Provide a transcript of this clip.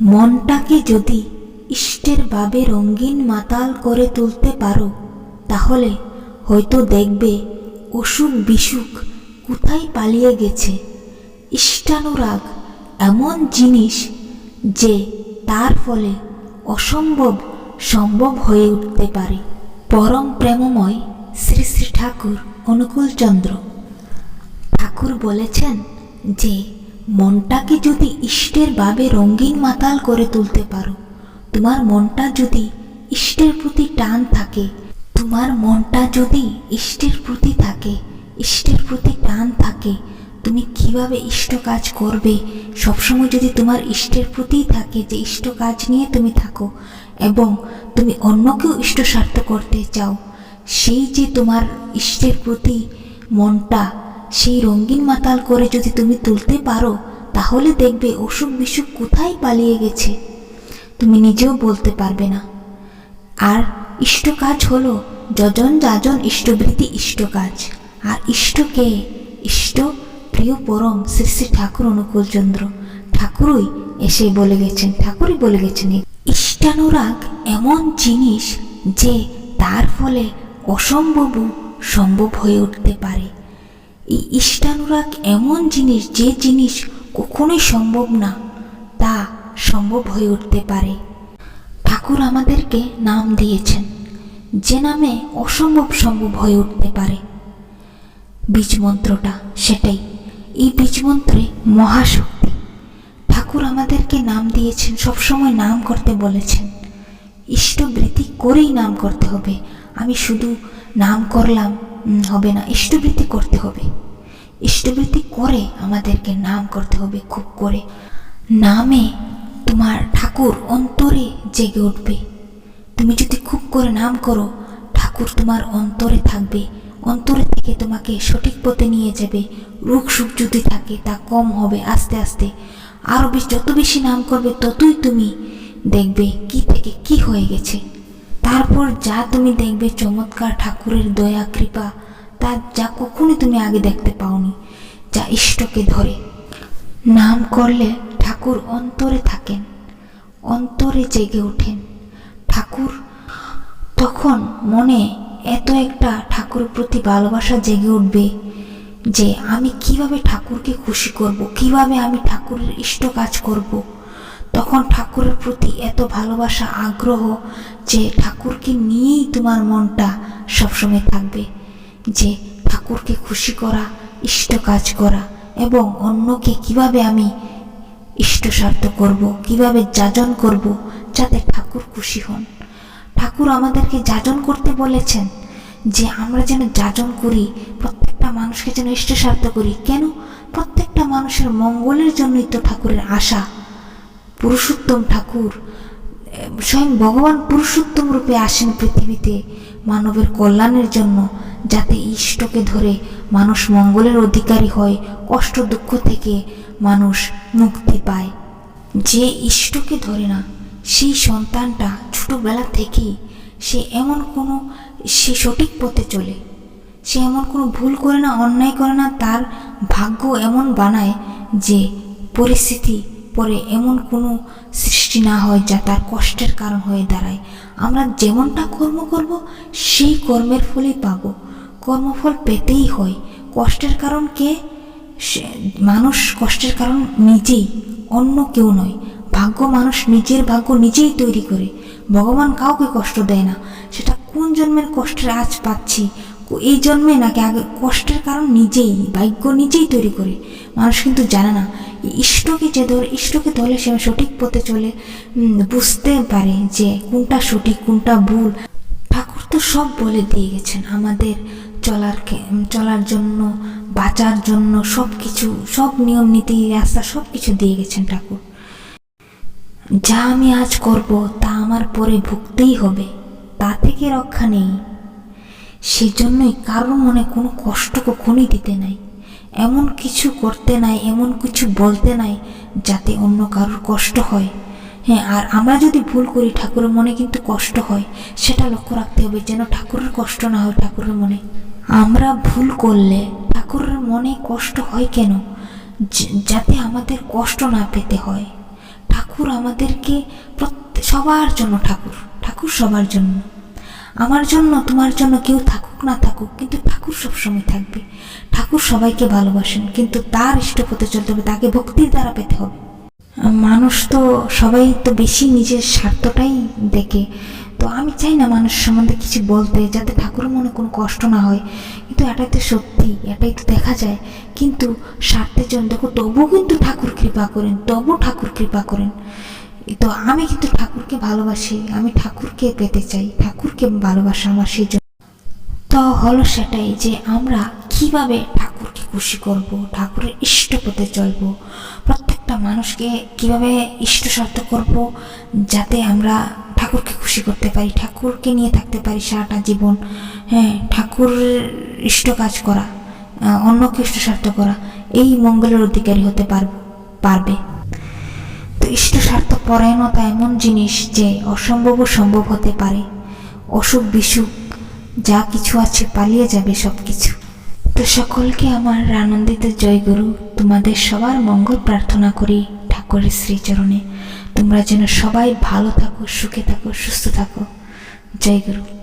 মনটাকে যদি ইষ্টের বাবে রঙিন মাতাল করে তুলতে পারো, তাহলে হয়তো দেখবে অসুখ বিসুখ কোথায় পালিয়ে গেছে। ইষ্টানুরাগ এমন জিনিস যে তার ফলে অসম্ভব সম্ভব হয়ে উঠতে পারে। পরম প্রেমময় শ্রী শ্রী ঠাকুর অনুকূলচন্দ্র। ঠাকুর বলেছেন যে মনটাকে যদি ইষ্টের ভাবে রঙিন মাতাল করে তুলতে পারো, তোমার মনটা যদি ইষ্টের প্রতি টান থাকে, তোমার মনটা যদি ইষ্টের প্রতি থাকে, ইষ্টের প্রতি টান থাকে, তুমি কীভাবে ইষ্ট কাজ করবে? সবসময় যদি তোমার ইষ্টের প্রতিই থাকে, যে ইষ্ট কাজ নিয়ে তুমি থাকো এবং তুমি অন্যকেও ইষ্ট স্বার্থ করতে চাও, সেই যে তোমার ইষ্টের প্রতি মনটা সেই রঙিন মাতাল করে যদি তুমি তুলতে পারো, তাহলে দেখবে অসুখ বিসুখ কোথায় পালিয়ে গেছে। তুমি নিজেও বলতে পারবে না। আর ইষ্ট কাজ হলো যজন যাজন ইষ্টবৃত্তি ইষ্ট কাজ। আর ইষ্টকে ইষ্ট প্রিয় পরম শ্রী শ্রী ঠাকুর অনুকূলচন্দ্র ঠাকুরই এসে বলে গেছেন, ঠাকুরই বলে গেছেন ইষ্টানুরাগ এমন জিনিস যে তার ফলে অসম্ভবও সম্ভব হয়ে উঠতে পারে। এই ইষ্টানুরাগ এমন জিনিস যে জিনিস কখনোই সম্ভব না, তা সম্ভব হয়ে উঠতে পারে। ঠাকুর আমাদেরকে নাম দিয়েছেন, যে নামে অসম্ভব সম্ভব হয়ে উঠতে পারে। বীজ মন্ত্রটা সেটাই, এই বীজ মন্ত্রে মহাশক্তি। ঠাকুর আমাদেরকে নাম দিয়েছেন, সবসময় নাম করতে বলেছেন। ইষ্টবৃত্তি করেই নাম করতে হবে। আমি শুধু নাম করলাম হবে না। ইষ্টবৃত্তি করতে হবে। ইষ্টবৃত্তি করে আমাদেরকে নাম করতে হবে, খুব করে। নামে তোমার ঠাকুর অন্তরে জেগে উঠবে। তুমি যদি খুব করে নাম করো, ঠাকুর তোমার অন্তরে থাকবে। অন্তরে থেকে তোমাকে সঠিক পথে নিয়ে যাবে। রোগ সুখ যদি থাকে, তা কম হবে আস্তে আস্তে। আরও বেশি, যত বেশি নাম করবে, ততই তুমি দেখবে কি থেকে কি হয়ে গেছে। তারপর যা তুমি দেখবে চমৎকার ঠাকুরের দয়া, কৃপা, তা যা কখনোই তুমি আগে দেখতে পাওনি, যা ইষ্টকে ধরে। নাম করলে ঠাকুর অন্তরে থাকেন, অন্তরে জেগে ওঠেন। ঠাকুর তখন মনে এত একটা ঠাকুরের প্রতি ভালোবাসা জেগে উঠবে যে, আমি কীভাবে ঠাকুরকে খুশি করব, কীভাবে আমি ঠাকুরের ইষ্ট কাজ করব। তখন ঠাকুরের প্রতি এত ভালোবাসা, আগ্রহ যে ঠাকুরকে নিয়েই তোমার মনটা সবসময় থাকবে। যে ঠাকুরকে খুশি করা, ইষ্ট কাজ করা এবং অন্যকে কীভাবে আমি ইষ্ট স্বার্থ করব, কীভাবে যাজন করব যাতে ঠাকুর খুশি হন। ঠাকুর আমাদেরকে যাজন করতে বলেছেন যে আমরা যেন যাজন করি, প্রত্যেকটা মানুষকে যেন ইষ্ট স্বার্থ করি। কেন? প্রত্যেকটা মানুষের মঙ্গলের জন্যই তো ঠাকুরের আশা। পুরুষোত্তম ঠাকুর স্বয়ং ভগবান পুরুষোত্তম রূপে আসেন পৃথিবীতে মানবের কল্যাণের জন্য, যাতে ইষ্টকে ধরে মানুষ মঙ্গলের অধিকারী হয়, কষ্ট দুঃখ থেকে মানুষ মুক্তি পায়। যে ইষ্টকে ধরে না, সেই সন্তানটা ছোটোবেলা থেকেই সে এমন কোনো, সে সঠিক পথে চলে। সে এমন কোনো ভুল করে না, অন্যায় করে না, তার ভাগ্য এমন বানায় যে পরিস্থিতি পরে এমন কোনো সৃষ্টি না হয় যা তার কষ্টের কারণ হয়ে দাঁড়ায়। আমরা যেমনটা কর্ম করব, সেই কর্মের ফলই পাব। কর্মফল পেতেই হয়। কষ্টের কারণ কে? মানুষ কষ্টের কারণ নিজেই, অন্য কেউ নয়। ভাগ্য মানুষ নিজের ভাগ্য নিজেই তৈরি করে। ভগবান কাউকে কষ্ট দেয় না। সেটা কোন জন্মের কষ্টের আজ পাচ্ছি এই জন্মে নাকি আগে কষ্টের কারণ নিজেই, ভাগ্য নিজেই তৈরি করে। মানুষ কিন্তু জানে না ইষ্টকে যে ধরে, ইষ্টকে ধরলে সে সঠিক পথে চলে বুঝতে পারে যে কোনটা সঠিক, কোনটা ভুল। ঠাকুর তো সব বলে দিয়ে গেছেন, আমাদের চলার চলার জন্য, বাঁচার জন্য সব কিছু সব নিয়ম, নীতি, রাস্তা সব কিছু দিয়ে গেছেন ঠাকুর। যা আমি আজ করব, তা আমার পরে ভুগতেই হবে, তা থেকে রক্ষা নেই। সেজন্যই কারোর মনে কোনো কষ্ট কখনই দিতে নাই। এমন কিছু করতে নাই, এমন কিছু বলতে নাই, যাতে অন্য কারোর কষ্ট হয়। হ্যাঁ আর আমরা যদি ভুল করি, ঠাকুরের মনে কিন্তু কষ্ট হয়। সেটা লক্ষ্য রাখতে হবে যেন ঠাকুরের কষ্ট না হয় ঠাকুরের মনে। আমরা ভুল করলে ঠাকুরের মনে কষ্ট হয় কেন? যাতে আমাদের কষ্ট না পেতে হয়। ঠাকুর আমাদেরকে সবার জন্য ঠাকুর। ঠাকুর সবার জন্য। আমার জন্য, তোমার জন্য কেউ থাকুক না থাকুক, কিন্তু ঠাকুর সবসময় থাকবে। ঠাকুর সবাইকে ভালোবাসেন, কিন্তু তার ইষ্ট পথে চলতে হবে, তাকে ভক্তির দ্বারা পেতে হবে। মানুষ তো সবাই তো বেশি নিজের স্বার্থটাই দেখে। তো আমি চাই না মানুষ সম্বন্ধে কিছু বলতে, যাতে ঠাকুরের মনে কোনো কষ্ট না হয়। কিন্তু এটাই তো সত্যি, এটাই তো দেখা যায়। কিন্তু স্বার্থের জন্য, দেখো, তবুও কিন্তু ঠাকুর কৃপা করেন তবু ঠাকুর কৃপা করেন। তো আমি কিন্তু ঠাকুরকে ভালোবাসি, আমি ঠাকুরকে পেতে চাই, ঠাকুরকে ভালোবাসা আমার সেই জন্য। তো হলো সেটাই যে আমরা কীভাবে ঠাকুরকে খুশি করব, ঠাকুরের ইষ্ট পথে চলব, প্রত্যেকটা মানুষকে কীভাবে ইষ্ট সার্থ করব, যাতে আমরা ঠাকুরকে খুশি করতে পারি, ঠাকুরকে নিয়ে থাকতে পারি সারাটা জীবন হ্যাঁ ঠাকুরের ইষ্ট কাজ করা অন্যকে ইষ্ট সার্থ করা, এই মঙ্গলের অধিকারী হতে পারব। পারবে তো ইষ্ট স্বার্থ পরায়ণতা এমন জিনিস যে অসম্ভবও সম্ভব হতে পারে। অসুখ, বিসুখ, যা কিছু আছে পালিয়ে যাবে সব কিছু তো সকলকে আমার আনন্দিত জয়গুরু, তোমাদের সবার মঙ্গল প্রার্থনা করি ঠাকুরের শ্রীচরণে। তোমরা যেন সবাই ভালো থাকো, সুখে থাকো, সুস্থ থাকো। জয় গুরু